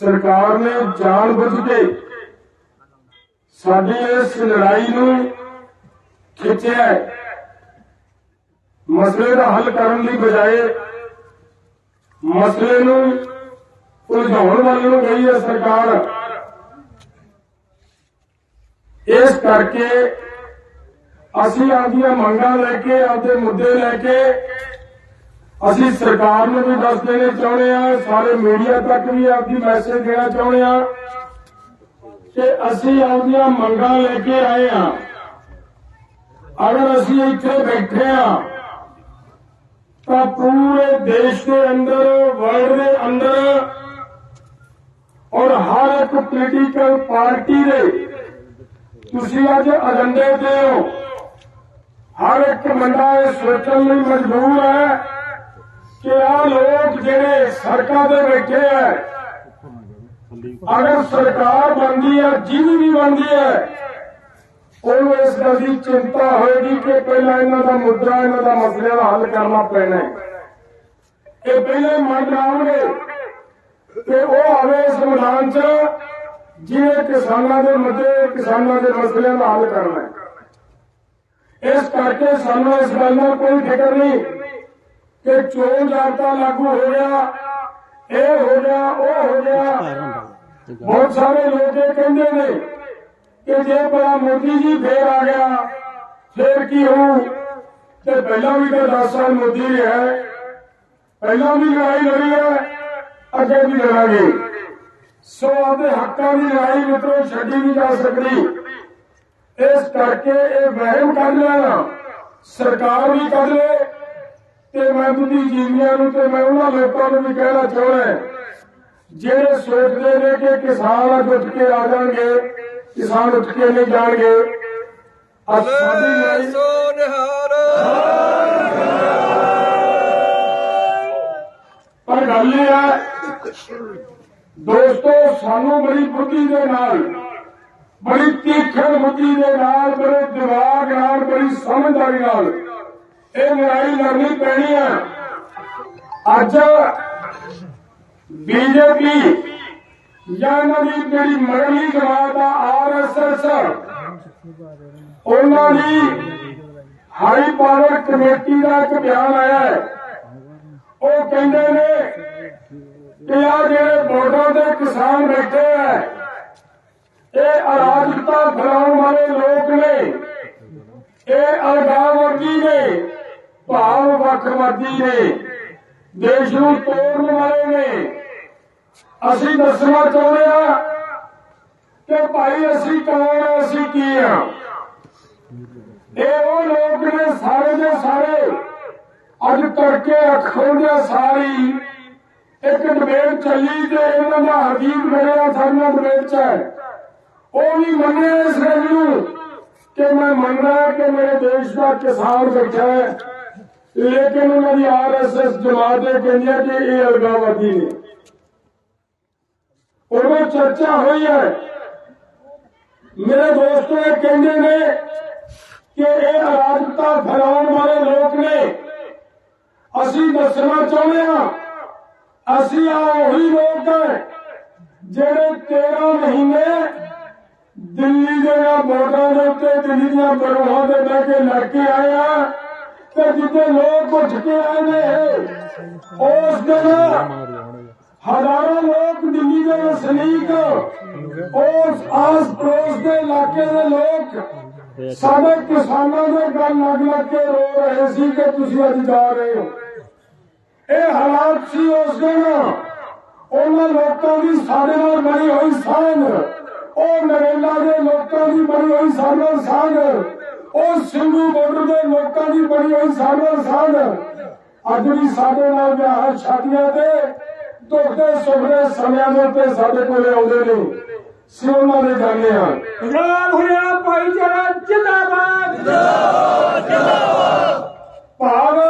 ਸਰਕਾਰ ਨੇ ਜਾਣਬੁੱਝ ਕੇ ਸਾਡੀ ਇਸ ਲੜਾਈ ਨੂੰ ਖਿੱਚਿਆ ਮਸਲੇ ਦਾ ਹੱਲ ਕਰਨ ਦੀ ਬਜਾਏ ਮਸਲੇ ਨੂੰ ਉਲਝਾਉਣ ਵੱਲ ਨੂੰ ਗਈ ਹੈ ਸਰਕਾਰ। ਇਸ ਕਰਕੇ ਅਸੀਂ ਆਪਦੀਆਂ ਮੰਗਾਂ ਲੈ ਕੇ ਆਪਦੇ ਮੁੱਦੇ ਲੈ ਕੇ ਅਸੀਂ ਸਰਕਾਰ ਨੂੰ ਵੀ ਦੱਸ ਦੇਣੇ ਚਾਹੁੰਦੇ ਆ, ਸਾਰੇ ਮੀਡੀਆ ਤੱਕ ਵੀ ਆਪਦੀ ਮੈਸੇਜ ਦੇਣਾ ਚਾਹੁੰਦੇ ਆ ਕਿ ਅਸੀਂ ਆਪਦੀਆਂ ਮੰਗਾਂ ਲੈ ਕੇ ਆਏ ਆ। ਅਗਰ ਅਸੀਂ ਇੱਥੇ ਬੈਠੇ ਆ, ਤਾਂ ਪੂਰੇ ਦੇਸ਼ ਦੇ ਅੰਦਰ ਵਰਲਡ ਦੇ ਅੰਦਰ ਔਰ ਹਰ ਇੱਕ ਪੋਲੀਟੀਕਲ ਪਾਰਟੀ ਦੇ ਤੁਸੀਂ ਅੱਜ ਅਜੰਡੇ ਤੇ ਹੋ। ਹਰ ਇੱਕ ਮੰਡਾ ਇਹ ਸੋਚਣ ਲਈ ਮਜਬੂਰ ਹੈ। ਕਿ ਆ ਲੋਕ ਜਿਹੜੇ ਸੜਕਾਂ ਤੇ ਬੈਠੇ ਹੈ ਅਗਰ ਸਰਕਾਰ ਬਣਦੀ ਹੈ ਜਿਹਦੀ ਵੀ ਬਣਦੀ ਹੈ ਉਹਨੂੰ ਇਸ ਗੱਲ ਦੀ ਚਿੰਤਾ ਹੋਏਗੀ ਕਿ ਪਹਿਲਾਂ ਇਹਨਾਂ ਦਾ ਮੁੱਦਾ, ਇਹਨਾਂ ਦਾ ਮਸਲਿਆਂ ਦਾ ਹੱਲ ਕਰਨਾ ਪੈਣਾ ਹੈ ਇਹ ਪਹਿਲੇ ਮੰਨ ਆਉਣਗੇ ਕਿ ਉਹ ਆਵੇ ਇਸ ਮੈਦਾਨ 'ਚ, ਜਿਹਨੇ ਕਿਸਾਨਾਂ ਦੇ ਮੁੱਦੇ, ਕਿਸਾਨਾਂ ਦੇ ਮਸਲਿਆਂ ਦਾ ਹੱਲ ਕਰਨਾ ਹੈ ਇਸ ਕਰਕੇ ਸਾਨੂੰ ਇਸ ਗੱਲ ਦਾ ਕੋਈ ਫਿਕਰ ਨਹੀਂ। ਕਿ ਚੋਣ ਜਾਬਤਾ ਲਾਗੂ ਹੋ ਗਿਆ ਇਹ ਹੋ ਗਿਆ ਉਹ ਹੋ ਗਿਆ ਬਹੁਤ ਸਾਰੇ ਲੋਕ ਇਹ ਕਹਿੰਦੇ ਨੇ ਕਿ ਜੇ ਭਲਾ ਮੋਦੀ ਜੀ ਫੇਰ ਆ ਗਿਆ, ਫੇਰ ਕੀ ਹੋਊ? ਤੇ ਪਹਿਲਾਂ ਵੀ ਤਾਂ 10 ਸਾਲ ਮੋਦੀ ਰਿਹਾ ਹੈ। ਪਹਿਲਾਂ ਵੀ ਲੜਾਈ ਲੜੀ ਹੈ, ਅੱਗੇ ਵੀ ਲੜਾਂਗੇ। ਸੋ ਆਪਣੇ ਹੱਕਾਂ ਦੀ ਲੜਾਈ ਮਿੱਤਰੋ ਛੱਡੀ ਨਹੀਂ ਜਾ ਸਕਦੀ। ਇਸ ਕਰਕੇ ਇਹ ਵਹਿਮ ਕਰ ਲਿਆ। ਸਰਕਾਰ ਵੀ ਕਰ ਲੇ ਤੇ ਮੈਂ ਬੁੱਧੀਜੀਵੀਆਂ ਨੂੰ ਤੇ ਮੈਂ ਉਹਨਾਂ ਲੋਕਾਂ ਨੂੰ ਵੀ ਕਹਿਣਾ ਚਾਹੁੰਦਾ ਜਿਹੜੇ ਸੋਚਦੇ ਨੇ ਕਿ ਕਿਸਾਨ ਉੱਠ ਕੇ ਆ ਜਾਣਗੇ ਕਿਸਾਨ ਉੱਠ ਕੇ ਨਹੀਂ ਜਾਣਗੇ ਅੱਜ ਸਾਡੀ ਲੜਾਈ ਪਰ ਗੱਲ ਇਹ ਹੈ ਦੋਸਤੋ ਸਾਨੂੰ ਬੜੀ ਬੁੱਧੀ ਦੇ ਨਾਲ ਬੜੀ ਤੀਖਣ ਬੁੱਧੀ ਦੇ ਨਾਲ ਬੜੇ ਦਿਮਾਗ ਨਾਲ ਬੜੀ ਸਮਝਦਾਰੀ ਨਾਲ ਇਹ ਲੜਾਈ ਲੜਨੀ ਪੈਣੀ ਹੈ ਅੱਜ ਬੀਜੇਪੀ ਜਾਂ ਇਹਨਾਂ ਦੀ ਜਿਹੜੀ ਮਗਰਲੀ ਜਮਾਤ ਆ ਆਰਐਸਐਸ ਉਹਨਾਂ ਦੀ ਹਾਈ ਪਾਵਰ ਕਮੇਟੀ ਦਾ ਇੱਕ ਬਿਆਨ ਆਇਆ ਹੈ। ਉਹ ਕਹਿੰਦੇ ਨੇ ਕਿ ਆ ਜਿਹੜੇ ਬੋਰਡਰ ਦੇ ਕਿਸਾਨ ਬੈਠੇ ਆ, ਇਹ ਅਰਾਜਕਤਾ ਫੈਲਾਉਣ ਵਾਲੇ ਲੋਕ ਨੇ, ਇਹ ਅਲਗਾਵਰਦੀ ਨੇ। ਭਾਵ ਵੱਖਵਾਦੀ ਨੇ, ਦੇਸ਼ ਨੂੰ ਤੋੜਨ ਵਾਲੇ ਨੇ। ਅਸੀਂ ਦੱਸਣਾ ਚਾਹੁੰਦੇ ਆ ਕਿ ਭਾਈ ਅਸੀਂ ਕੌਣ ਆ, ਅਸੀਂ ਕੀ ਆ? ਇਹ ਉਹ ਲੋਕ ਨੇ ਸਾਰੇ ਦੇ ਸਾਰੇ, ਅੱਜ ਤੜਕੇ ਅੱਖ ਖੋਲ੍ਹਿਆ ਸਾਰੀ। ਇੱਕ ਡਿਬੇਟ ਚੱਲੀ ਤੇ ਇਹਨਾਂ ਦਾ ਹਰਜੀਤ ਮੇਰਿਆ ਸਾਡਾ ਡਿਬੇਟ ਚ। ਹੈ ਉਹ ਵੀ ਮੰਨਿਆ ਇਸ ਗੱਲ ਨੂੰ ਕਿ ਮੈਂ ਮੰਨਦਾ ਕਿ ਮੇਰੇ ਦੇਸ਼ ਦਾ ਕਿਸਾਨ ਬੈਠਾ ਹੈ। ਲੇਕਿਨ ਉਹਨਾਂ ਦੀ ਆਰਐਸਐਸ ਜਮਾਤ ਇਹ ਕਹਿੰਦੀ ਹੈ ਕਿ ਇਹ ਅਲਗਾਵਾਦੀ ਨੇ ਉਦੋਂ ਚਰਚਾ ਹੋਈ ਹੈ ਮੇਰੇ ਦੋਸਤੋ ਇਹ ਕਹਿੰਦੇ ਨੇ ਕਿ ਇਹ ਅਰਾਜਕਤਾ ਫੈਲਾਉਣ ਵਾਲੇ ਲੋਕ ਨੇ ਅਸੀਂ ਦੱਸਣਾ ਚਾਹੁੰਦੇ ਹਾਂ ਅਸੀਂ ਆ ਉਹੀ ਲੋਕ ਹੈ ਜਿਹੜੇ 13 ਮਹੀਨੇ ਦਿੱਲੀ ਦੇ ਬੋਰਡਾਂ ਦੇ ਉੱਤੇ ਦਿੱਲੀ ਦੀਆਂ ਬਰੋਹਾਂ ਦੇ ਬਹਿ ਕੇ ਲੜ ਕੇ ਆਏ ਆ ਤੇ ਜਿੱਥੇ ਲੋਕ ਉੱਠ ਕੇ ਆਏ ਨੇ, ਉਸ ਦਿਨ ਹਜ਼ਾਰਾਂ ਲੋਕ ਦਿੱਲੀ ਦੇ ਵਸਨੀਕ, ਉਸ ਆਸ ਪੜੋਸ ਦੇ ਇਲਾਕੇ ਦੇ ਲੋਕ, ਸਾਡੇ ਕਿਸਾਨਾਂ ਦੇ ਗੱਲ ਲੱਗ ਲੱਗ ਕੇ ਰੋ ਰਹੇ ਸੀ ਕਿ ਤੁਸੀਂ ਅੱਜ ਜਾ ਰਹੇ ਹੋ। ਇਹ ਹਾਲਾਤ ਸੀ ਉਸ ਦਿਨ। ਉਹਨਾਂ ਲੋਕਾਂ ਦੀ ਸਾਡੇ ਨਾਲ ਬਣੀ ਹੋਈ ਸਾਂਝ, ਉਹ ਨਰੇਲਾ ਦੇ ਲੋਕਾਂ ਦੀ ਬਣੀ ਹੋਈ ਸਾਡੇ ਨਾਲ ਸਾਂਝ। ਉਹ ਸਿੰਘੂ ਬਾਰਡਰ ਦੇ ਲੋਕਾਂ ਦੀ ਬਣੀ ਹੋਈ ਸਾਡੇ ਸਾਂਝ ਅੱਜ ਵੀ ਸਾਡੇ ਨਾਲ ਵਿਆਹ ਸ਼ਾਦੀਆਂ ਤੇ ਦੁੱਖ ਦੇ ਸੁੱਖ ਦੇ ਸਮਿਆਂ ਦੇ ਉੱਤੇ ਸਾਡੇ ਕੋਲੇ ਆਉਂਦੇ ਨੇ। ਸੀ ਉਹਨਾਂ ਦੇ ਜਾਣੇ ਆ ਪੰਜਾਬ ਹੋਇਆ ਭਾਈਚਾਰਾ ਜਿੰਦਾਬਾਦ। ਭਾਵ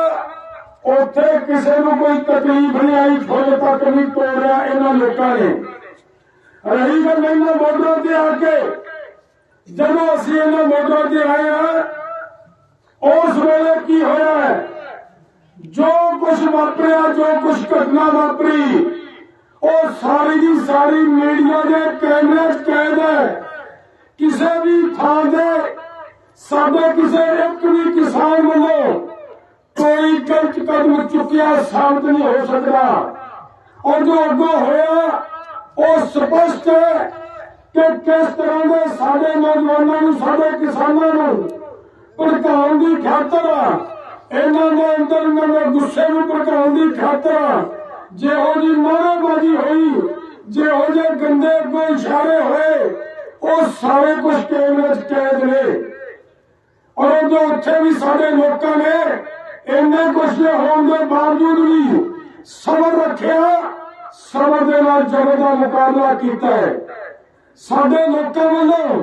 ਉੱਥੇ ਕਿਸੇ ਨੂੰ ਕੋਈ ਤਕਲੀਫ ਨਹੀਂ ਆਈ ਫੁੱਲ ਤੱਕ ਨਹੀਂ ਤੋੜਿਆ ਇਹਨਾਂ ਲੋਕਾਂ ਨੇ। ਰਹੀ ਗੱਲ ਇਹਨਾਂ ਮੋਟਰਾਂ ਤੇ ਆ ਕੇ ਜਦੋਂ ਅਸੀਂ ਇਹਨਾਂ ਮੋਟਰਾਂ ਤੇ ਆਏ ਆ ਉਸ ਵੇਲੇ ਕੀ ਹੋਇਆ ਹੈ? ਜੋ ਕੁਝ ਵਾਪਰਿਆ ਜੋ ਕੁਝ ਘਟਨਾ ਵਾਪਰੀ ਉਹ ਸਾਰੀ ਦੀ ਸਾਰੀ ਮੀਡੀਆ ਦੇ ਕੈਮਰੇ 'ਚ ਕੈਦ ਹੈ ਕਿਸੇ ਵੀ ਥਾਂ ਦੇ ਸਾਡੇ ਕਿਸੇ ਇੱਕ ਵੀ ਕਿਸਾਨ ਵੱਲੋਂ ਕੋਈ ਗਲਤ ਕਦਮ ਚੁੱਕਿਆ ਸਾਬਤ ਨਹੀਂ ਹੋ ਸਕਦਾ ਔਰ ਜੋ ਅੱਗੋਂ ਹੋਇਆ ਉਹ ਸਪਸ਼ਟ ਹੈ ਕਿ ਕਿਸ ਤਰ੍ਹਾਂ ਦੇ ਸਾਡੇ ਨੌਜਵਾਨਾਂ ਨੂੰ, ਸਾਡੇ ਕਿਸਾਨਾਂ ਨੂੰ ਭੜਕਾਉਣ ਦੀ ਖਾਤਰ ਇਹਨਾਂ ਦੇ ਅੰਦਰ ਇਹਨਾਂ ਗੁੱਸੇ ਨੂੰ ਭੜਕਾਉਣ ਦੀ ਖਾਤਰ ਜਿਹੋ ਜੀ ਨਾਅਰੇਬਾਜ਼ੀ ਹੋਈ, ਜਿਹੋ ਜਿਹੇ ਗੰਦੇ ਕੋਈ ਇਸ਼ਾਰੇ ਹੋਏ, ਉਹ ਸਾਰੇ ਕੁਝ ਕੈਮਰੇ 'ਚ ਕੈਦ ਨੇ। ਔਰ ਜੋ ਉੱਥੇ ਵੀ ਸਾਡੇ ਲੋਕਾਂ ਨੇ ਇੰਨੇ ਕੁਛ ਹੋਣ ਦੇ ਬਾਵਜੂਦ ਵੀ ਸਬਰ ਰੱਖਿਆ, ਸਬਰ ਦੇ ਨਾਲ ਜ਼ਬਰ ਦਾ ਮੁਕਾਬਲਾ ਕੀਤਾ ਹੈ। ਸਾਡੇ ਲੋਕਾਂ ਵੱਲੋਂ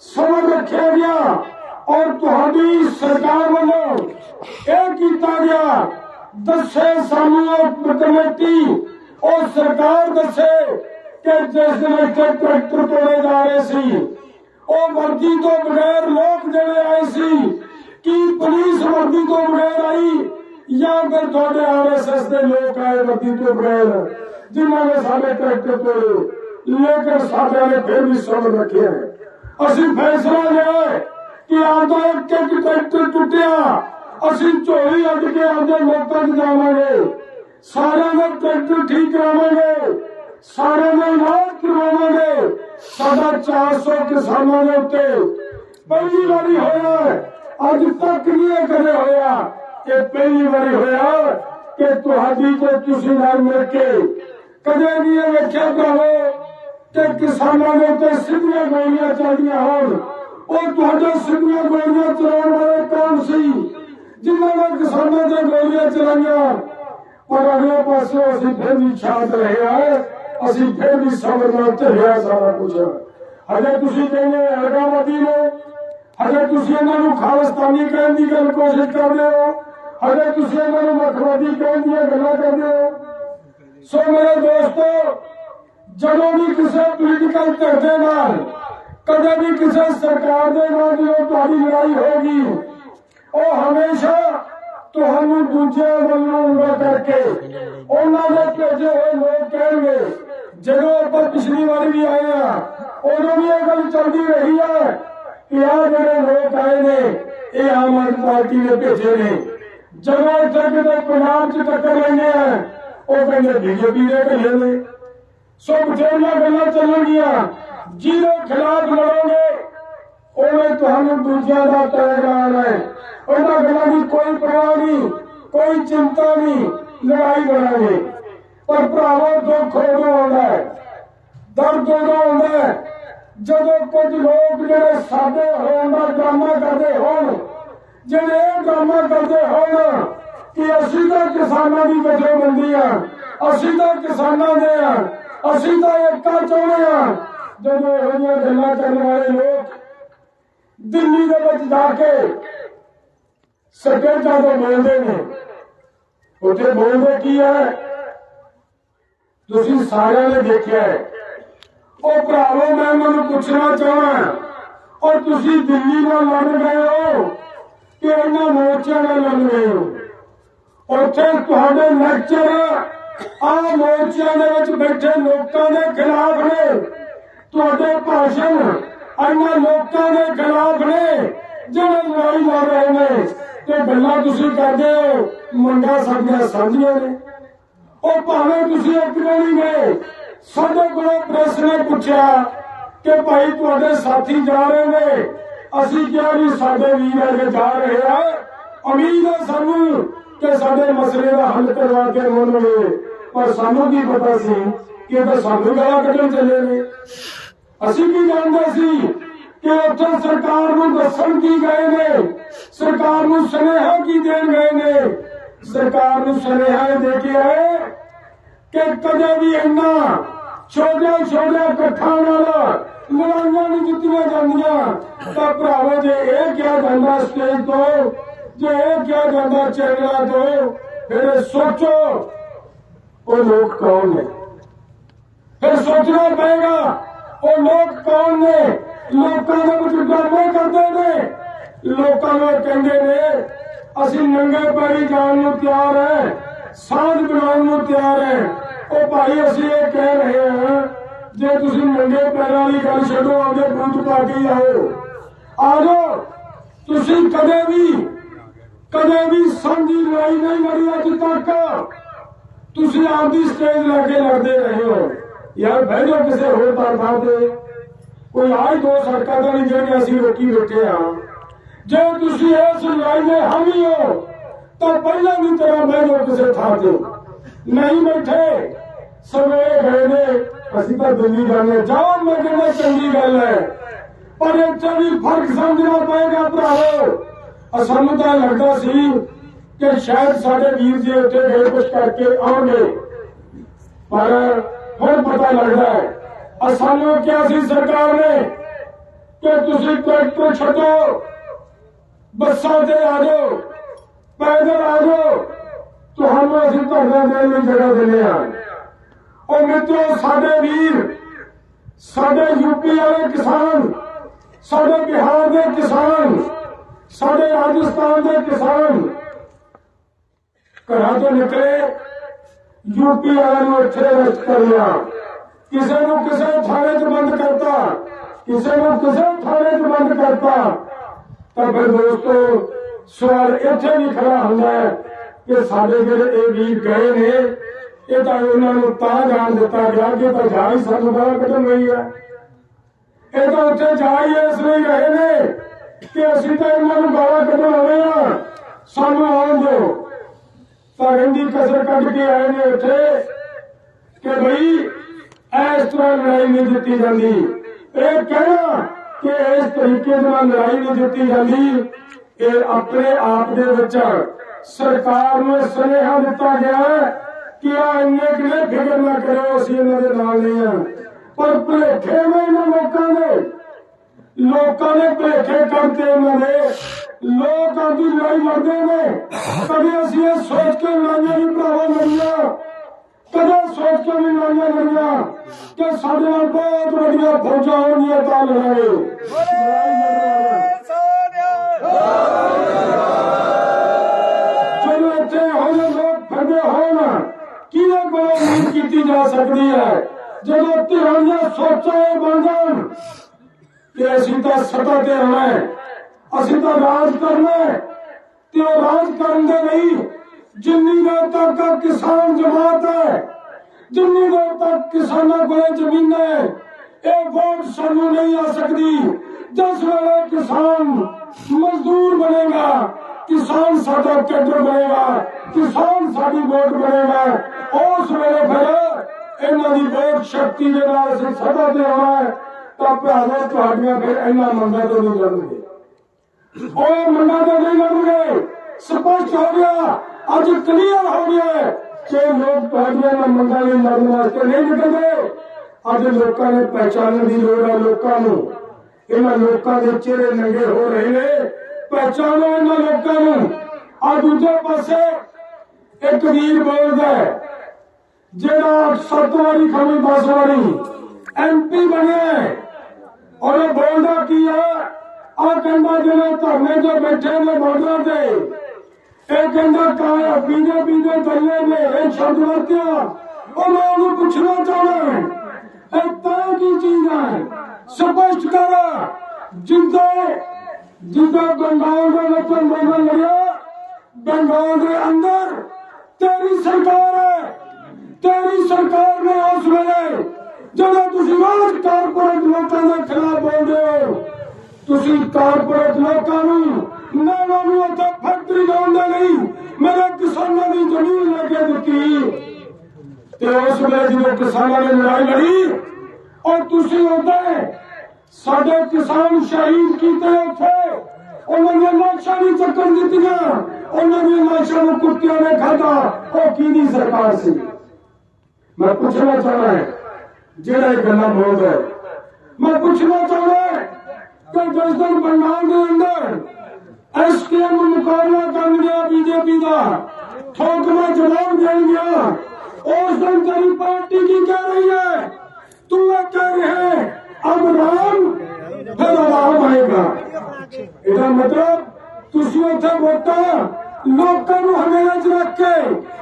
ਸਬਰ ਰੱਖਿਆ ਗਿਆ ਔਰ ਤੁਹਾਡੀ ਸਰਕਾਰ ਵੱਲੋਂ ਇਹ ਕੀਤਾ ਗਿਆ। ਦੱਸੇ ਸਾਨੂੰ ਉਹ ਕਮੇਟੀ, ਉਹ ਸਰਕਾਰ ਦੱਸੇ ਕਿ ਜਿਸ ਦਿਨ ਇੱਥੇ ਟਰੈਕਟਰ ਤੋੜੇ ਜਾ ਰਹੇ ਸੀ, ਉਹ ਵਰਦੀ ਤੋਂ ਬਗੈਰ ਲੋਕ ਜਿਹੜੇ ਆਏ ਸੀ, ਕੀ ਪੁਲਿਸ ਵਰਦੀ ਤੋਂ ਬਗੈਰ ਆਈ ਜਾਂ ਫਿਰ ਤੁਹਾਡੇ ਆਰਐਸਐਸ ਦੇ ਲੋਕ ਆਏ ਵਰਦੀ ਤੋਂ ਬਗੈਰ, ਜਿਨ੍ਹਾਂ ਨੇ ਸਾਡੇ ਟਰੈਕਟਰ ਤੋੜੇ? ਲੇਕਿਨ ਸਾਡੇ ਨੇ ਫਿਰ ਵੀ ਸਬਰ ਰੱਖਿਆ ਅਸੀਂ ਫੈਸਲਾ ਲਿਆ ਕਿ ਆਪਦਾ ਇੱਕ ਇੱਕ ਟਰੈਕਟਰ ਟੁੱਟਿਆ। ਅਸੀਂ ਝੋਲੀ ਅੱਡ ਕੇ ਆਪਦੇ ਲੋਕਾਂ 'ਚ ਜਾਵਾਂਗੇ। ਸਾਰਿਆਂ ਦਾ ਟਰੈਕਟਰ ਠੀਕ ਕਰਾਵਾਂਗੇ। ਸਾਰਿਆਂ ਦਾ ਇਲਾਜ ਕਰਵਾਵਾਂਗੇ। ਸਾਡਾ 400 ਕਿਸਾਨਾਂ ਦੇ ਉੱਤੇ ਪਹਿਲੀ ਵਾਰੀ ਹੋਇਆ ਹੈ। ਅੱਜ ਤੱਕ ਨਹੀਂ ਇਹ ਕਦੇ ਹੋਇਆ। ਇਹ ਪਹਿਲੀ ਵਾਰੀ ਹੋਇਆ ਕਿ ਤੁਹਾਡੀ ਤੇ ਤੁਸੀਂ ਨਾਲ ਮਿਲ ਕੇ ਕਦੇ ਨਹੀਂ ਇਹ ਵੇਖਿਆ ਭਰਾਵੋ ਕਿ ਕਿਸਾਨਾਂ ਦੇ ਉੱਤੇ ਸਿੱਧੀਆਂ ਗੋਲੀਆਂ ਚੱਲਦੀਆਂ ਹੋਣ। ਉਹ ਤੁਹਾਡੇ ਸਿੱਧੀਆਂ ਗੋਲੀਆਂ ਚਲਾਉਣ ਵਾਲੇ ਕੌਣ ਸੀ? ਜਿਨ੍ਹਾਂ ਨੇ ਕਿਸਾਨਾਂ ਤੇ ਗੋਲੀਆਂ ਚਲਾਈਆਂ? ਪਰ ਅਗਲੇ ਪਾਸੇ ਅਸੀਂ ਫਿਰ ਵੀ ਸ਼ਾਂਤ ਰਹੇ ਆ ਅਸੀਂ ਫਿਰ ਵੀ ਸਬਰ ਨਾਲ ਝੱਲਿਆ ਸਾਰਾ ਕੁਝ। ਹਜੇ ਤੁਸੀਂ ਕਹਿੰਦੇ ਅਲਗਾਵਾਦੀ ਨੇ। ਹਜੇ ਤੁਸੀਂ ਇਹਨਾਂ ਨੂੰ ਖਾਲਸਤਾਨੀ ਕਹਿਣ ਦੀ ਗੱਲ ਕੋਸ਼ਿਸ਼ ਕਰਦੇ ਹੋ। ਹਜੇ ਤੁਸੀਂ ਇਹਨਾਂ ਨੂੰ ਵੱਖਵਾਦੀ ਕਹਿਣ ਦੀਆਂ ਗੱਲਾਂ ਕਰਦੇ ਹੋ। ਸੋ ਮੇਰੇ ਦੋਸਤੋ ਜਦੋਂ ਵੀ ਕਿਸੇ ਪੋਲੀਟੀਕਲ ਧਿਰ ਦੇ ਨਾਲ, ਕਦੇ ਵੀ ਕਿਸੇ ਸਰਕਾਰ ਦੇ ਨਾਲ ਜਦੋਂ ਤੁਹਾਡੀ ਲੜਾਈ ਹੋਗੀ ਉਹ ਹਮੇਸ਼ਾ ਤੁਹਾਨੂੰ ਦੂਜਿਆਂ ਵੱਲੋਂ ਉਂਗਲ ਕਰਕੇ ਉਹਨਾਂ ਦੇ ਭੇਜੇ ਹੋਏ ਲੋਕ ਕਹਿਣਗੇ, ਜਦੋਂ ਆਪਾਂ ਪਿਛਲੀ ਵਾਰ ਵੀ ਆਏ ਆ, ਉਦੋਂ ਵੀ ਇਹ ਗੱਲ ਚੱਲਦੀ ਰਹੀ ਹੈ ਕਿ ਆਹ ਜਿਹੜੇ ਲੋਕ ਆਏ ਨੇ, ਇਹ ਆਮ ਆਦਮੀ ਪਾਰਟੀ ਨੇ ਭੇਜੇ ਨੇ। ਜਦੋਂ ਇੱਥੇ ਦੇ ਪੰਜਾਬ 'ਚ ਟੱਕਰ ਲੈਂਦੇ ਆ, ਉਹ ਕਹਿੰਦੇ ਬੀਜੇਪੀ ਦੇ ਭੇਜੇ ਨੇ ਸੋ ਬਥੇਰੀਆਂ ਗੱਲਾਂ ਚੱਲਣਗੀਆਂ, ਜਿਹਦੇ ਖਿਲਾਫ ਲੜੋਗੇ ਉਹਨੇ ਤੁਹਾਨੂੰ ਦੂਜਿਆਂ ਦਾ ਟੈਗਰਾਨ ਹੈ। ਉਹਨਾਂ ਗੱਲਾਂ ਦੀ ਕੋਈ ਪਰਵਾਹ ਨਹੀਂ, ਕੋਈ ਚਿੰਤਾ ਨਹੀਂ, ਲੜਾਈ ਲੜਾਂਗੇ। ਪਰ ਭਰਾਵੋ, ਦੁੱਖ ਉਦੋਂ ਆਉਂਦਾ ਹੈ। ਦਰਦ ਉਦੋਂ ਆਉਂਦਾ ਹੈ ਜਦੋਂ ਕੁਝ ਲੋਕ ਜਿਹੜੇ ਸਾਡੇ ਹੋਣ ਦਾ ਡਰਾਮਾ ਕਰਦੇ ਹੋਣ, ਜਿਹੜੇ ਇਹ ਡਰਾਮਾ ਕਰਦੇ ਹੋਣ ਕਿ ਅਸੀਂ ਤਾਂ ਕਿਸਾਨਾਂ ਦੀ ਜਥੇਬੰਦੀ ਆ ਅਸੀਂ ਤਾਂ ਕਿਸਾਨਾਂ ਦੇ ਆ ਅਸੀਂ ਤਾਂ ਏਕਾ ਚਾਹੁੰਦੇ ਹਾਂ। ਜਦੋਂ ਇਹੋ ਜਿਹੀਆਂ ਗੱਲਾਂ ਕਰਨ ਵਾਲੇ ਲੋਕ ਦਿੱਲੀ ਦੇ ਵਿੱਚ ਜਾ ਕੇ ਸਰਪੰਚਾਂ ਤੋਂ ਬੋਲਦੇ ਨੇ, ਉੱਥੇ ਬੋਲਦੇ ਕੀ ਹੈ? ਤੁਸੀਂ ਸਾਰਿਆਂ ਨੇ ਦੇਖਿਆ ਹੈ। ਉਹ ਭਰਾਵੋ, ਮੈਂ ਉਹਨਾਂ ਨੂੰ ਪੁੱਛਣਾ ਚਾਹਾਂ ਔਰ ਤੁਸੀਂ ਦਿੱਲੀ ਨਾਲ ਲੜ ਗਏ ਹੋ ਕਿ ਇਹਨਾਂ ਮੋਰਚਿਆਂ ਨਾਲ ਲੜ ਗਏ ਹੋ? ਉੱਥੇ ਤੁਹਾਡੇ ਲੈਕਚਰ ਆ ਮੋਰਚਿਆਂ ਦੇ ਵਿੱਚ ਬੈਠੇ ਲੋਕਾਂ ਦੇ ਖਿਲਾਫ ਨੇ। ਤੁਹਾਡੇ ਭਾਸ਼ਣ ਇਹਨਾਂ ਲੋਕਾਂ ਦੇ ਖਿਲਾਫ ਨੇ, ਜਿਹੜੇ ਲੜਾਈ ਲੜ ਰਹੇ ਨੇ। ਤੇ ਗੱਲਾਂ ਤੁਸੀਂ ਕਰਦੇ ਹੋ ਮੰਗਾ ਸਾਡੀਆਂ ਸਾਂਝੀਆਂ ਨੇ। ਉਹ ਭਾਵੇਂ ਤੁਸੀਂ ਇੱਕ ਨਹੀਂ ਨੇ, ਸਾਡੇ ਕੋਲੋਂ ਪ੍ਰੈਸ ਨੇ ਪੁੱਛਿਆ ਕਿ ਭਾਈ ਤੁਹਾਡੇ ਸਾਥੀ ਜਾ ਰਹੇ ਨੇ। ਅਸੀਂ ਕਿਹਾ ਵੀ ਸਾਡੇ ਵੀਰ ਅਜੇ ਜਾ ਰਹੇ ਆ। ਉਮੀਦ ਹੈ ਸਾਨੂੰ ਕਿ ਸਾਡੇ ਮਸਲੇ ਦਾ ਹੱਲ ਕਰਵਾ ਕੇ ਮੋੜਨਗੇ ਪਰ ਸਾਨੂੰ ਕੀ ਪਤਾ ਸੀ ਕਿ ਇਹ ਤਾਂ ਸਾਨੂੰ ਗਾਲਾਂ ਕੱਢਣ ਚੱਲੇ ਨੇ। ਅਸੀਂ ਕੀ ਜਾਣਦੇ ਸੀ ਕਿ ਉੱਥੇ ਸਰਕਾਰ ਨੂੰ ਦੱਸਣ ਕੀ ਗਏ ਨੇ? ਸਰਕਾਰ ਨੂੰ ਸੁਨੇਹਾ ਕੀ ਦੇਣ ਗਏ ਨੇ? ਸਰਕਾਰ ਨੂੰ ਸੁਨੇਹਾ ਇਹ ਦੇ ਕੇ ਆਏ ਕਿ ਕਦੇ ਵੀ ਇੰਨਾ ਛੋਟੇ ਛੋਟੇ ਇਕੱਠਾਂ ਨਾਲ ਲੜਾਈਆਂ ਨਹੀਂ ਜਿੱਤੀਆਂ ਜਾਂਦੀਆਂ। ਤਾਂ ਭਰਾਵੋ, ਜੇ ਇਹ ਕਿਹਾ ਜਾਂਦਾ ਸਟੇਜ ਤੋਂ ਜੇ ਇਹ ਕਿਹਾ ਜਾਂਦਾ ਚੈਨਲਾਂ ਤੋਂ ਫਿਰ ਸੋਚੋ, ਉਹ ਲੋਕ ਕੌਣ ਨੇ? ਫਿਰ ਸੋਚਣਾ ਪਏਗਾ, ਉਹ ਲੋਕ ਕੌਣ ਨੇ? ਲੋਕਾਂ ਦੇ ਵਿੱਚ ਡਰਾਮੇ ਕਰਦੇ ਨੇ। ਲੋਕਾਂ ਨੂੰ ਕਹਿੰਦੇ ਨੇ, ਅਸੀਂ ਨੰਗੇ ਪੈਰੀ ਜਾਣ ਨੂੰ ਤਿਆਰ ਹੈ ਸਾਂਝ ਬਣਾਉਣ ਨੂੰ ਤਿਆਰ ਹੈ ਉਹ ਭਾਈ, ਅਸੀਂ ਇਹ ਕਹਿ ਰਹੇ ਹਾਂ, ਜੇ ਤੁਸੀਂ ਨੰਗੇ ਪੈਰਾਂ ਵਾਲੀ ਗੱਲ ਛੱਡੋ, ਆਪਦੇ ਬੂਟ ਪਾ ਕੇ ਆਓ। ਆ ਜਾਓ, ਤੁਸੀਂ ਕਦੇ ਵੀ ਕਦੇ ਵੀ ਸਾਂਝੀ ਲੜਾਈ ਨਹੀਂ ਲੜੀ ਅੱਜ ਤੱਕ। ਤੁਸੀਂ ਆਪਦੀ ਸਟੇਜ ਲੈ ਕੇ ਲੜਦੇ ਰਹੇ ਹੋ। ਯਾਰ ਬਹਿ ਜਾਓ ਕਿਸੇ ਹੋਰ ਥਾਂ ਤੇ। ਕੋਈ ਆਜ ਦੋ ਸੜਕਾਂ ਤੋਂ ਨਹੀਂ ਜਿਹੜੀਆਂ ਅਸੀਂ ਰੋਕੀ ਬੈਠੇ ਆ। ਜੇ ਤੁਸੀਂ ਇਸ ਲੜਾਈ ਦੇ ਹਾਮੀ ਹੋ, ਤਾਂ ਪਹਿਲਾਂ ਦੀ ਤਰ੍ਹਾਂ ਬਹਿ ਜਾਓ ਕਿਸੇ ਥਾਂ ਤੇ। ਨਹੀਂ ਬੈਠੇ ਸਵੇਰੇ ਗਏ ਨੇ, ਅਸੀਂ ਤਾਂ ਦਿੱਲੀ ਜਾਣੇ ਜਾਓ ਮੈਂ ਕਹਿੰਦਾ ਚੰਗੀ ਗੱਲ ਹੈ। ਪਰ ਇਹ 'ਚ ਵੀ ਫ਼ਰਕ ਸਮਝਣਾ ਪਏਗਾ ਭਰਾਵੋ। ਅਹ ਸਾਨੂੰ ਤਾਂ ਲੱਗਦਾ ਸੀ ਕਿ ਸ਼ਾਇਦ ਸਾਡੇ ਵੀਰ ਜੀ ਉੱਥੇ ਗਏ ਕੁਝ ਕਰਕੇ ਆਉਣਗੇ ਪਰ ਹੁਣ ਪਤਾ ਲੱਗਦਾ ਹੈ ਅਹ ਸਾਨੂੰ ਕਿਹਾ ਸੀ ਸਰਕਾਰ ਨੇ ਕਿ ਤੁਸੀਂ ਟਰੈਕਟਰ ਛੱਡੋ ਬੱਸਾਂ ਤੇ ਆ ਜਾਓ ਪੈਦਲ ਆ ਜਾਓ ਤੁਹਾਨੂੰ ਅਸੀਂ ਧਰਨਾ ਦੇਣ ਲਈ ਜਗ੍ਹਾ ਦਿੰਦੇ ਹਾਂ ਉਹ ਮਿੱਤਰੋ ਸਾਡੇ ਵੀਰ ਸਾਡੇ ਯੂਪੀ ਵਾਲੇ ਕਿਸਾਨ ਸਾਡੇ ਬਿਹਾਰ ਦੇ ਕਿਸਾਨ ਸਾਡੇ ਰਾਜਸਥਾਨ ਦੇ ਕਿਸਾਨ ਘਰਾਂ ਤੋਂ ਨਿਕਲੇ ਯੂਪੀ ਵਾਲਿਆਂ ਨੂੰ ਇੱਥੇ ਅਰੈਸਟ ਕਰ ਲਿਆ। ਕਿਸੇ ਨੂੰ ਕਿਸੇ ਥਾਣੇ 'ਚ ਬੰਦ ਕਰਤਾ। ਕਿਸੇ ਨੂੰ ਕਿਸੇ ਥਾਣੇ 'ਚ ਬੰਦ ਕਰਤਾ। ਤਾਂ ਫਿਰ ਦੋਸਤੋ, ਸਵਾਲ ਇੱਥੇ ਵੀ ਖੜਾ ਹੁੰਦਾ ਹੈ ਕਿ ਸਾਡੇ ਜਿਹੜੇ ਇਹ ਵੀਰ ਗਏ ਨੇ, ਇਹ ਤਾਂ ਉਹਨਾਂ ਨੂੰ ਤਾਂ ਜਾਣ ਦਿੱਤਾ ਗਿਆ ਕਿ ਤਾਂ ਜਾ ਹੀ ਸਾਨੂੰ ਬਾਹਰ ਕੱਢਣ ਲਈ ਹੈ। ਇਹ ਤਾਂ ਉੱਥੇ ਜਾ ਹੀ ਇਸ ਲਈ ਰਹੇ ਨੇ ਕਿ ਅਸੀਂ ਤਾਂ ਇਹਨਾਂ ਨੂੰ ਗਾਲਾਂ ਕੱਢਣ ਆਏ ਆ। ਸਾਨੂੰ ਆਉਣ ਦਿਓ। ਤਾਂ ਰਹਿੰਦੀ ਕਸਰ ਕੱਢ ਕੇ ਆਏ ਨੇ ਉੱਥੇ ਕਿ ਭਈ ਇਸ ਤਰ੍ਹਾਂ ਲੜਾਈ ਨਹੀਂ ਦਿੱਤੀ ਜਾਂਦੀ। ਇਹ ਕਹਿਣਾ ਕਿ ਇਸ ਤਰੀਕੇ ਦੇ ਨਾਲ ਲੜਾਈ ਨਹੀਂ ਦਿੱਤੀ ਜਾਂਦੀ। ਇਹ ਆਪਣੇ ਆਪ ਦੇ ਵਿੱਚ ਸਰਕਾਰ ਨੂੰ ਸੁਨੇਹਾ ਦਿੱਤਾ ਗਿਆ ਕਿ ਆ ਇੰਨੇ ਕਿਲੇ ਫਿਕਰ ਨਾ ਕਰੋ ਅਸੀਂ ਇਹਨਾਂ ਦੇ ਨਾਲ ਨਹੀਂ ਆ। ਪਰ ਭੁਲੇਖੇ ਨੇ ਇਹਨਾਂ ਲੋਕਾਂ ਦੇ। ਲੋਕਾਂ ਨੇ ਭੇਖੇ ਕਰਦੇ ਇਹਨਾਂ ਦੇ ਲੋਕ ਆਪਦੀ ਲੜਾਈ ਲੜਦੇ ਨੇ। ਕਦੇ ਅਸੀਂ ਇਹ ਸੋਚ ਕੇ ਲੜਾਈਆਂ ਨਹੀਂ ਭਰਾਵਾ ਲੜੀਆਂ। ਕਦੇ ਸੋਚ ਕੇ ਨਹੀਂ ਲੜਾਈਆਂ ਲੜੀਆਂ। ਕਿ ਸਾਡੇ ਨਾਲ ਬਹੁਤ ਵੱਡੀਆਂ ਫੌਜਾਂ ਹੋਣਗੀਆਂ ਤਾਂ ਲੜਾਂਗੇ। ਲੜਾਈ ਲੜਾਂਗੇ ਜਦੋਂ ਇੱਥੇ ਹੋਏ ਲੋਕ ਫਿਰਦੇ ਹੋਣ, ਕਿਹਦੇ ਕੋਲੋਂ ਉਮੀਦ ਕੀਤੀ ਜਾ ਸਕਦੀ ਹੈ? ਜਦੋਂ ਧਿਰਾਂ ਦੀਆਂ ਸੋਚਾਂ ਇਹ ਬਣ ਜਾਣ ਕਿ ਅਸੀਂ ਤਾਂ ਸੱਤਾ ਤੇ ਆਉਣਾ ਹੈ। ਅਸੀਂ ਤਾਂ ਰਾਜ ਕਰਨਾ ਹੈ। ਤੇ ਉਹ ਰਾਜ ਕਰਨ ਦੇ ਲਈ ਜਿੰਨੀ ਦੇਰ ਤੱਕ ਕਿਸਾਨ ਜਮਾਤ ਹੈ, ਜਿੰਨੀ ਦੇਰ ਤੱਕ ਕਿਸਾਨਾਂ ਕੋਲ ਜ਼ਮੀਨਾਂ ਹੈ, ਇਹ ਵੋਟ ਸਾਨੂੰ ਨਹੀਂ ਆ ਸਕਦੀ। ਜਿਸ ਵੇਲੇ ਕਿਸਾਨ ਮਜ਼ਦੂਰ ਬਣੇਗਾ, ਕਿਸਾਨ ਸਾਡਾ ਕੇਂਦਰ ਬਣੇਗਾ, ਕਿਸਾਨ ਸਾਡੀ ਵੋਟ ਬਣੇਗਾ, ਉਸ ਵੇਲੇ ਫਿਰ ਇਹਨਾਂ ਦੀ ਵੋਟ ਸ਼ਕਤੀ ਦੇ ਨਾਲ ਅਸੀਂ ਸਦਾ ਤੇ ਆਉਣਾ ਹੈ। ਤਾਂ ਭਰਾਵੋ ਤੁਹਾਡੀਆਂ ਫਿਰ ਇਹਨਾਂ ਮੰਗਾਂ ਤੋਂ ਨਹੀਂ ਲੜਨਗੇ। ਉਹ ਮੰਗਾਂ ਤੋਂ ਨਹੀਂ ਲੜਨਗੇ। ਸਪਸ਼ਟ ਹੋ ਗਿਆ। ਅੱਜ ਕਲੀਅਰ ਹੋ ਗਿਆ ਕਿ ਲੋਕ ਤੁਹਾਡੀਆਂ ਨਾਲ ਮੰਗਾਂ ਲਈ ਲੜਨ ਵਾਸਤੇ ਨਹੀਂ ਨਿਕਲਦੇ। ਅੱਜ ਲੋਕਾਂ ਨੇ ਪਹਿਚਾਨਣ ਦੀ ਲੋੜ ਹੈ ਲੋਕਾਂ ਨੂੰ। ਇਹਨਾਂ ਲੋਕਾਂ ਦੇ ਚਿਹਰੇ ਨੰਗੇ ਹੋ ਰਹੇ ਨੇ। ਪਹਿਚਾਨੋ ਇਹਨਾਂ ਲੋਕਾਂ ਨੂੰ। ਆ ਦੂਜੇ ਪਾਸੇ ਇੱਕ ਵੀਰ ਬੋਲਦਾ ਜਿਹੜਾ ਸੱਤ ਵਾਰੀ ਖਮੀ 10 ਵਾਰੀ ਐਮਪੀ ਬਣਿਆ ਹੈ। ਔਰ ਇਹ ਬੋਲਦਾ ਕੀ ਹੈ ਆ ਕਹਿੰਦਾ ਜਿਹੜੇ ਧਰਨੇ ਤੇ ਬੈਠੇ ਨੇ ਬਾਰਡਰਾਂ ਤੇ ਇਹ ਕਹਿੰਦਾ ਕਾ ਬੀਜੇਪੀ ਦੇ ਥੱਲੇ ਨੇ, ਇਹ ਸ਼ਬਦ ਵਰਤਿਆ ਉਹ ਮੈਂ ਉਹਨੂੰ ਪੁੱਛਣਾ ਚਾਹੁੰਦਾ ਇਹ ਤਾਂ ਕੀ ਚੀਜ਼ ਹੈ ਸਪਸ਼ਟ ਕਰ। ਜਿੰਦੇ, ਜਿੰਦਾ ਬੰਗਾਲ ਦੇ ਵਿੱਚ ਅੰਦੋਲਨ ਲੜਿਆ, ਬੰਗਾਲ ਦੇ ਅੰਦਰ ਤੇਰੀ ਸਰਕਾਰ ਹੈ। ਤੇਰੀ ਸਰਕਾਰ ਨੇ ਉਸ ਵੇਲੇ ਜਦੋਂ ਤੁਸੀਂ ਰੋਜ਼ ਕਾਰਪੋਰੇਟ ਲੋਕਾਂ ਦੇ ਖਿਲਾਫ ਬੋਲਦੇ ਹੋ, ਤੁਸੀਂ ਕਾਰਪੋਰੇਟ ਲੋਕਾਂ ਨੂੰ ਨਾਲੋਂ ਨੂੰ ਉੱਥੇ ਫੈਕਟਰੀ ਲਾਉਣ ਦੇ ਲਈ ਮੇਰੇ ਕਿਸਾਨਾਂ ਦੀ ਜ਼ਮੀਨ ਲੈ ਕੇ ਦਿੱਤੀ। ਤੇ ਉਸ ਵੇਲੇ ਜਦੋਂ ਕਿਸਾਨਾਂ ਨੇ ਲੜਾਈ ਲੜੀ, ਔਰ ਤੁਸੀਂ ਉਹਦੇ ਸਾਡੇ ਕਿਸਾਨ ਸ਼ਹੀਦ ਕੀਤੇ ਉੱਥੇ, ਉਹਨਾਂ ਨੇ ਲਾਸ਼ਾਂ ਨਹੀਂ ਚੱਕਣ ਦਿੱਤੀਆਂ, ਉਹਨਾਂ ਦੀਆਂ ਲਾਸ਼ਾਂ ਨੂੰ ਕੁੱਤਿਆਂ ਨੇ ਖਾਧਾ, ਉਹ ਕਿਹਦੀ ਸਰਕਾਰ ਸੀ? ਮੈਂ ਪੁੱਛਣਾ ਚਾਹੁੰਦਾ ਹਾਂ ਜਿਹੜਾ ਇਹ ਗੱਲਾਂ ਬੋਲਦਾ ਹੈ। ਮੈਂ ਪੁੱਛਣਾ ਚਾਹੁੰਦਾ ਕਿ ਜਿਸ ਦਿਨ ਬੰਗਾਲ ਦੇ ਅੰਦਰ ਐਸਕੇਐਮ ਮੁਕਾਬਲਾ ਕਰਨ ਗਿਆ ਬੀਜੇਪੀ ਦਾ ਠੋਕਵਾ ਜਵਾਬ ਦੇਣ ਗਿਆ, ਉਸ ਦਿਨ ਤੇਰੀ ਪਾਰਟੀ ਕੀ ਕਹਿ ਰਹੀ ਹੈ? ਤੂੰ ਇਹ ਕਹਿ ਰਿਹਾ ਹੈ, ਅਬ ਰਾਮ, ਫਿਰ ਆਰਾਮ ਆਏਗਾ। ਇਹਦਾ ਮਤਲਬ, ਤੁਸੀਂ ਉੱਥੇ ਵੋਟਾਂ ਲੋਕਾਂ ਨੂੰ ਹਮੇਸ਼ਾ 'ਚ ਰੱਖ ਕੇ,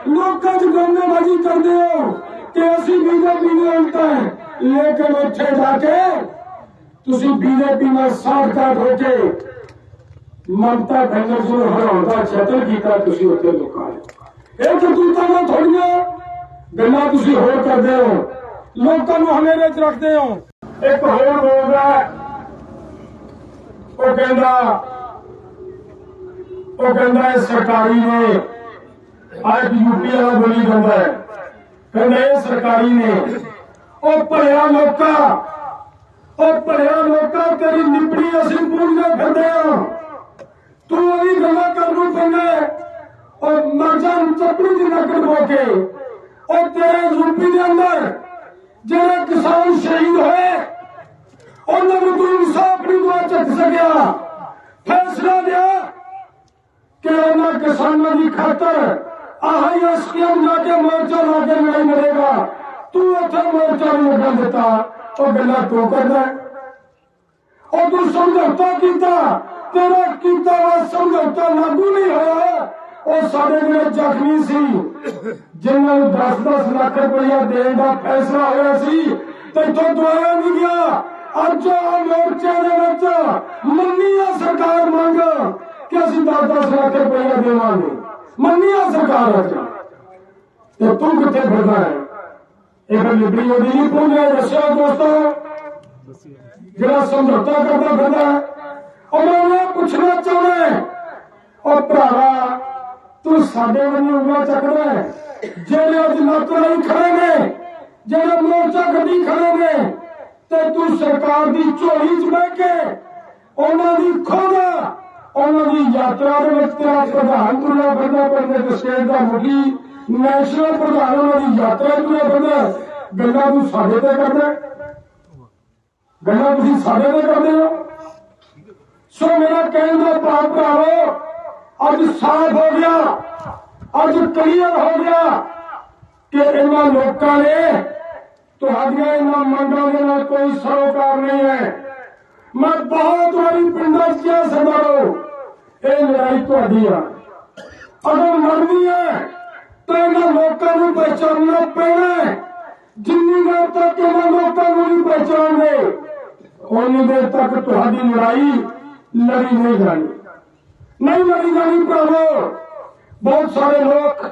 ਲੋਕਾਂ 'ਚ ਗੰਦੇਬਾਜ਼ੀ ਕਰਦੇ ਹੋ। ਕਿ ਅਸੀਂ ਬੀਜੇਪੀ ਦੇ ਉਲਟ ਹੈ। ਲੇਕਿਨ ਉੱਥੇ ਜਾ ਕੇ ਤੁਸੀਂ ਬੀਜੇਪੀ ਨਾਲ ਸਾਥ ਹੋ ਕੇ ਮਮਤਾ ਬੈਨਰਜੀ ਨੂੰ ਹਰਾਉਣ ਦਾ ਯਤਨ ਕੀਤਾ, ਤੁਸੀਂ ਉੱਥੇ ਲੋਕਾਂ ਨੇ ਇਹ ਕਰਤੂਤਾਂ ਨਾਲ ਥੋੜੀਆਂ ਗੱਲਾਂ ਤੁਸੀਂ ਹੋਰ ਕਰਦੇ ਹੋ। ਲੋਕਾਂ ਨੂੰ ਹਨੇਰੇ 'ਚ ਰੱਖਦੇ ਹੋ। ਇੱਕ ਹੋਰ ਬੋਲਦਾ ਉਹ ਕਹਿੰਦਾ ਉਹ ਕਹਿੰਦਾ ਸਰਕਾਰੀ ਨੇ। ਅੱਜ ਯੂਪੀ ਵਾਲਾ ਬੋਲੀ ਜਾਂਦਾ ਹੈ। ਕਹਿੰਦਾ ਇਹ ਸਰਕਾਰੀ ਨੇ। ਉਹ ਭਲਿਆ ਲੋਕਾਂ ਉਹ ਭਲਿਆ ਲੋਕਾਂ ਤੇਰੀ ਨਿਪੜੀ ਅਸੀਂ ਪੂਰੀਆਂ ਫਿਰਦੇ ਆ ਤੂੰ ਉਹੀ ਗੱਲਾਂ ਕਰਨ ਨੂੰ ਪੈਂਦਾ ਹੈ। ਉਹ ਮਰ ਜਾ ਚੱਪੜੀ ਦੀ ਨਕਲ ਹੋ ਕੇ। ਉਹ ਤੇਰੇ ਯੂਪੀ ਦੇ ਅੰਦਰ ਜਿਹੜੇ ਕਿਸਾਨ ਸ਼ਹੀਦ ਹੋਏ ਉਹਨਾਂ ਨੂੰ ਤੂੰ ਇਨਸਾਫ ਨਹੀਂ ਦਵਾ ਚੱਕ ਸਕਿਆ। ਫੈਸਲਾ ਲਿਆ ਕਿ ਉਹਨਾਂ ਕਿਸਾਨਾਂ ਦੀ ਖਾਤਰ ਆਹੀ ਐਸਪੀਐਮ ਜਾ ਕੇ ਮੋਰਚਾ ਲਾ ਕੇ ਨਹੀਂ ਲੜੇਗਾ। ਤੂੰ ਉੱਥੇ ਮੋਰਚਾ ਨਹੀਂ ਲੱਗਣ ਦਿੱਤਾ। ਉਹ ਗੱਲਾਂ ਤੂੰ ਕਰਦਾ ਹੈ। ਉਹ ਤੂੰ ਸਮਝੌਤਾ ਕੀਤਾ। ਤੇਰਾ ਕੀਤਾ ਵਾ ਸਮਝੌਤਾ ਲਾਗੂ ਨਹੀਂ ਹੋਇਆ। ਉਹ ਸਾਡੇ ਜਿਹੜੇ ਜ਼ਖਮੀ ਸੀ। ਜਿਨ੍ਹਾਂ ਨੂੰ 10-10 ਲੱਖ ਰੁਪਇਆ ਦੇਣ ਦਾ ਫੈਸਲਾ ਹੋਇਆ ਸੀ, ਤੇ ਤੋਂ ਦਵਾਇਆ ਨਹੀਂ ਗਿਆ। ਅੱਜ ਆ ਮੋਰਚੇ ਦੇ ਵਿੱਚ ਮੰਨੀ ਆ ਸਰਕਾਰ ਮੰਗ ਕਿ ਅਸੀਂ 10-10 ਲੱਖ ਰੁਪਇਆ ਦੇਵਾਂਗੇ। ਮੰਨੀ ਆ ਸਰਕਾਰ ਅੱਜ ਤੇ ਤੂੰ ਕਿੱਥੇ ਫਿਰਦਾ ਹੈ? ਇਹ ਲਿਬੜੀ ਉਹਦੀ ਨਹੀਂ ਪਹੁੰਚ ਦੱਸਿਆ ਦੋਸਤੋ। ਜਿਹੜਾ ਸਮਝੌਤਾ ਕਰਦਾ ਫਿਰਦਾ ਉਹ ਮੈਂ ਉਹਨੂੰ ਪੁੱਛਣਾ ਚਾਹੁੰਦਾ ਉਹ ਭਰਾਵਾ, ਤੂੰ ਸਾਡੇ ਵੱਲੋਂ ਉਂਗਲਾਂ ਚੱਕਦਾ ਹੈ। ਜਿਹੜੇ ਅੱਜ ਲੱਤ ਲਈ ਖੜੇ ਨੇ, ਜਿਹੜੇ ਮੋਰਚਾ ਗੱਡੀ ਖੜੇ ਨੇ, ਤੇ ਤੂੰ ਸਰਕਾਰ ਦੀ ਝੋਲੀ 'ਚ ਬਹਿ ਕੇ ਉਹਨਾਂ ਦੀ ਖੋਦਾ ਉਹਨਾਂ ਦੀ ਯਾਤਰਾ ਦੇ ਵਿੱਚ ਤੇਰਾ ਪ੍ਰਧਾਨ ਤੁਰਿਆ ਫਿਰਦਾ ਪਿੰਡ ਦੇ ਸਟੇਟ ਦਾ ਮੁਖੀ ਨੈਸ਼ਨਲ ਪ੍ਰਧਾਨ ਉਹਨਾਂ ਦੀ ਯਾਤਰਾ 'ਚ ਤੁਰਿਆ ਫਿਰਦਾ ਗੱਲਾਂ ਤੂੰ ਸਾਡੇ ਤੇ ਕਰਦਾ। ਗੱਲਾਂ ਤੁਸੀਂ ਸਾਡੇ ਤੇ ਕਰਦੇ ਹੋ। ਸੋ ਮੇਰਾ ਕਹਿਣ ਦਾ ਭਾਵ ਭਰਾਵੋ, ਅੱਜ ਸਾਫ਼ ਹੋ ਗਿਆ, ਅੱਜ ਕਲੀਅਰ ਹੋ ਗਿਆ ਕਿ ਇਹਨਾਂ ਲੋਕਾਂ ਨੇ, ਤੁਹਾਡੀਆਂ ਇਹਨਾਂ ਮੰਗਾਂ ਦੇ ਨਾਲ ਕੋਈ ਸਰੋਕਾਰ ਨਹੀਂ ਹੈ। ਮੈਂ ਬਹੁਤ ਵਾਰੀ ਪਿੰਡਾਂ 'ਚ ਕਿਹਾ, ਸਰਦਾਰੋ, ਇਹ ਲੜਾਈ ਤੁਹਾਡੀ ਆ। ਅਗਰ ਲੜਨੀ ਹੈ, ਤਾਂ ਇਹਨਾਂ ਲੋਕਾਂ ਨੂੰ ਪਹਿਚਾਨਣਾ ਪੈਣਾ ਜਿੰਨੀ ਦੇਰ ਤੱਕ ਇਹਨਾਂ ਲੋਕਾਂ ਨੂੰ ਨਹੀਂ ਪਹਿਚਾਨਦੇ ਉਨੀ ਦੇਰ ਤੱਕ ਤੁਹਾਡੀ ਲੜਾਈ ਲੜੀ ਨਹੀਂ ਜਾਣੀ। ਨਹੀਂ ਲੜੀ ਜਾਣੀ ਭਰਾਵੋ, ਬਹੁਤ ਸਾਰੇ ਲੋਕ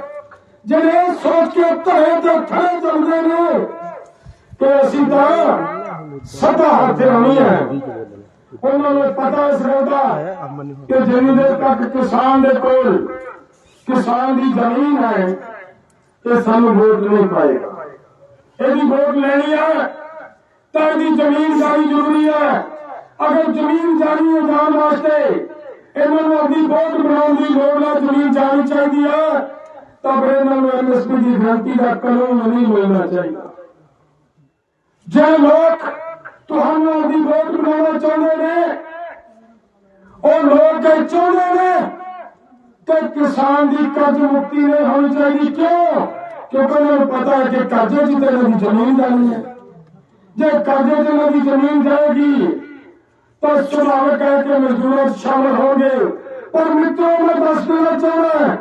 ਜਿਹੜੇ ਇਹ ਸੋਚ ਕੇ ਧੜੇ ਤੇ ਥੜੇ ਜਾਂਦੇ ਨੇ ਕਿ ਅਸੀਂ ਤਾਂ ਸਦਾ ਹੱਥ ਆਉਣੀ ਹੈ। ਉਹਨਾਂ ਨੂੰ ਪਤਾ ਇਸ ਗੱਲ ਦਾ ਕਿ ਜਿੰਨੀ ਦੇਰ ਤੱਕ ਕਿਸਾਨ ਦੇ ਕੋਲ ਕਿਸਾਨ ਦੀ ਜ਼ਮੀਨ ਹੈ ਇਹ ਸਾਨੂੰ ਵੋਟ ਨਹੀਂ ਪਾਏਗਾ। ਇਹਦੀ ਵੋਟ ਲੈਣੀ ਹੈ ਤਾਂ ਇਹਦੀ ਜ਼ਮੀਨ ਜਾਣੀ ਜ਼ਰੂਰੀ ਹੈ। ਅਗਰ ਜ਼ਮੀਨ ਜਾਣੀ ਹੈ ਜਾਣ ਵਾਸਤੇ, ਇਹਨਾਂ ਨੂੰ ਆਪਣੀ ਵੋਟ ਬਣਾਉਣ ਦੀ ਲੋੜ ਹੈ, ਜ਼ਮੀਨ ਜਾਣੀ ਚਾਹੀਦੀ ਹੈ, ਤਾਂ ਫਿਰ ਇਹਨਾਂ ਨੂੰ ਐਮਐਸਪੀ ਦੀ ਗਰੰਟੀ ਦਾ ਕਾਨੂੰਨ ਨਹੀਂ ਮਿਲਣਾ ਚਾਹੀਦਾ। ਜੇ ਲੋਕ ਤੁਹਾਨੂੰ ਆਪਣੀ ਵੋਟ ਬਣਾਉਣਾ ਚਾਹੁੰਦੇ ਨੇ। ਉਹ ਲੋਕ ਇਹ ਚਾਹੁੰਦੇ ਨੇ ਕਿ ਕਿਸਾਨ ਦੀ ਕਰਜ਼ ਮੁਕਤੀ ਨਹੀਂ ਹੋਣੀ ਚਾਹੀਦੀ। ਕਿਉਂ? ਕਿਉਂਕਿ ਉਹਨਾਂ ਨੂੰ ਪਤਾ ਹੈ ਕਿ ਕਰਜ਼ੇ 'ਚ ਤਾਂ ਇਹਨਾਂ ਦੀ ਜ਼ਮੀਨ ਜਾਣੀ ਹੈ। ਜੇ ਕਰਜ਼ੇ 'ਚ ਇਹਨਾਂ ਦੀ ਜ਼ਮੀਨ ਜਾਏਗੀ, ਤਾਂ ਸੁਭਾਵਿਕ ਹੈ ਕਿ ਮਜ਼ਦੂਰਾਂ 'ਚ ਸ਼ਾਮਲ ਹੋਣਗੇ। ਪਰ ਮਿੱਤਰੋ, ਮੈਂ ਦੱਸ ਦੇਣਾ ਚਾਹੁੰਦਾ,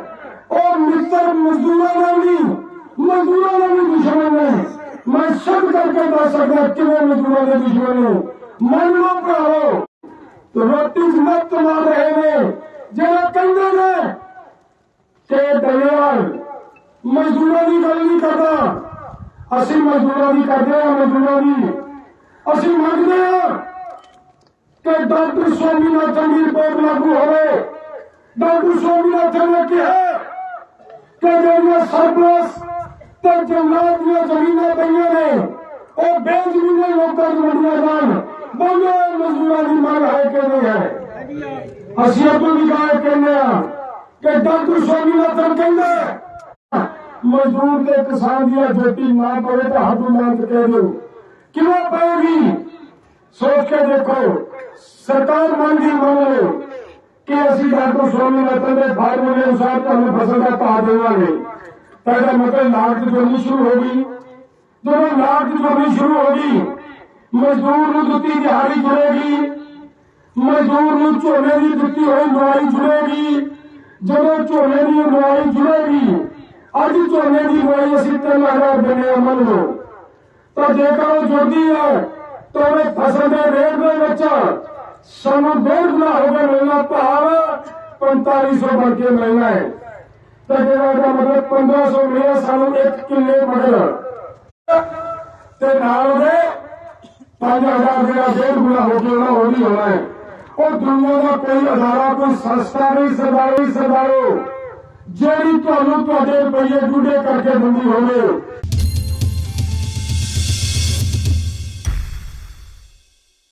ਉਹ ਮਿੱਤਰ ਮਜ਼ਦੂਰਾਂ ਨਾਲ ਨਹੀਂ, ਮਜ਼ਦੂਰਾਂ ਨਾਲ ਵੀ ਦੁਸ਼ਮਣ ਨੇ ਮੈਂ ਸਭ ਕਰਕੇ ਦੱਸ ਸਕਦਾ ਕਿਵੇਂ ਮਜ਼ਦੂਰਾਂ ਦੇ ਦੁਸ਼ਮਣ ਨੂੰ ਮੰਨ ਲਓ ਭਰਾਵੋ, ਰੋਟੀ ਮਤ ਮਾਰ ਰਹੇ ਨੇ। ਜਿਹੜਾ ਕਹਿੰਦੇ ਨੇ, ਕਿ ਦਲਿਆਲ ਮਜ਼ਦੂਰਾਂ ਦੀ ਗੱਲ ਨਹੀਂ ਕਰਦਾ। ਅਸੀਂ ਮਜ਼ਦੂਰਾਂ ਦੀ ਕਰਦੇ ਹਾਂ, ਮਜ਼ਦੂਰਾਂ ਦੀ। ਅਸੀਂ ਮੰਗਦੇ ਹਾਂ ਕਿ ਡਾਕਟਰ ਸਵਾਮੀਨਾਥਨ ਦੀ ਰਿਪੋਰਟ ਲਾਗੂ ਹੋਵੇ। ਡਾਕਟਰ ਸਵਾਮੀਨਾਥਨ ਨੇ ਕਿਹਾ ਕਿ ਜਿਹੜੀਆਂ ਸਰਪਲਸ ਤੇ ਜੰਗਲਾਤ ਦੀਆਂ ਜ਼ਮੀਨਾਂ ਪਈਆਂ ਨੇ ਉਹ ਬੇਜ਼ਮੀਨਾਂ ਲੋਕਾਂ ਨੂੰ ਵੰਡੀਆਂ ਜਾਣ ਬੋਲੋ ਇਹ ਮਜ਼ਦੂਰਾਂ ਦੀ ਮੰਗ ਹੈ ਕਿ ਨਹੀਂ ਹੈ ਅਸੀਂ ਆਪਣੀ ਨਿਗਾਹ ਕਹਿੰਦੇ ਆ ਕਿ ਡਾਕਟਰ ਸਵਾਮੀਨਾਥਨ ਕਹਿੰਦਾ ਹੈ, ਮਜ਼ਦੂਰ ਤੇ ਕਿਸਾਨ ਦੀ ਜੋਤੀ ਨਾ ਪਵੇ ਤਾਂ ਹੱਥ ਮਾਰ ਕੇ ਕਹਿ ਦਿਓ ਕਿਵੇਂ ਪਏਗੀ ਸੋਚ ਕੇ ਦੇਖੋ ਸਰਕਾਰ ਮੰਗੀ ਮੰਨ ਲਓ ਕਿ ਅਸੀਂ ਡਾਕਟਰ ਸਵਾਮੀਨਾਥਨ ਦੇ ਫਾਰਮੂਲੇ ਅਨੁਸਾਰ ਤੁਹਾਨੂੰ ਫਸਲ ਦਾ ਭਾਅ ਦੇਵਾਂਗੇ ਤਾਂ ਇਹਦਾ ਮਤਲਬ ਲਾਗਤ ਜੋੜਨੀ ਸ਼ੁਰੂ ਹੋ ਗਈ ਜਦੋਂ ਲਾਗਤ ਜੋੜਨੀ ਸ਼ੁਰੂ ਹੋ ਗਈ, ਮਜ਼ਦੂਰ ਨੂੰ ਦਿੱਤੀ ਦਿਹਾੜੀ ਜੁੜੇਗੀ। ਮਜ਼ਦੂਰ ਨੂੰ ਝੋਨੇ ਦੀ ਦਿੱਤੀ ਹੋਈ ਨਵਾਈ ਜੁੜੇਗੀ। ਜਦੋਂ ਝੋਨੇ ਦੀ ਨਵਾਈ ਜੁੜੇਗੀ, ਅੱਜ ਝੋਨੇ ਦੀ ਬੋਈ ਅਸੀਂ 3000 ਦਿੰਦੇ ਮੰਨ ਲਓ। ਤਾਂ ਜੇਕਰ ਉਹ ਜੁੜਦੀ ਹੈ, ਤਾਂ ਉਹ ਫਸਲ ਦੇ ਰੇਟ ਦੇ ਵਿੱਚ ਸਾਨੂੰ ਡੇਢ ਗੁਣਾ ਹੋ ਗਿਆ ਮਿਲਣਾ, ਭਾਵ 4500 ਬਣ ਕੇ ਮਿਲਣਾ ਹੈ। ਤਾਂ ਜਿਹੜਾ ਇਹਦਾ ਮਤਲਬ 1500 ਮਿਲਿਆ, ਸਾਨੂੰ ਇੱਕ ਕਿੱਲੇ ਮਗਰ। ਤੇ ਨਾਲ ਉਹਦੇ 5000 ਜਿਹੜਾ ਡੇਢ ਗੁਣਾ ਹੋ ਕੇ ਉਹਨਾਂ ਹੋਰ ਹੀ ਹੋਣਾ ਹੈ। ਉਹ ਦੁਨੀਆ ਦਾ ਕੋਈ ਅਦਾਰਾ, ਕੋਈ ਸੰਸਥਾ ਨਹੀਂ, ਸਰਦਾਰੀ, ਸਰਦਾਰੋ। ਜਿਹੜੀ ਤੁਹਾਨੂੰ ਤੁਹਾਡੇ ਰੁਪਈਏ ਜੁੜੇ ਕਰਕੇ ਦਿੰਦੀ ਹੋਵੇ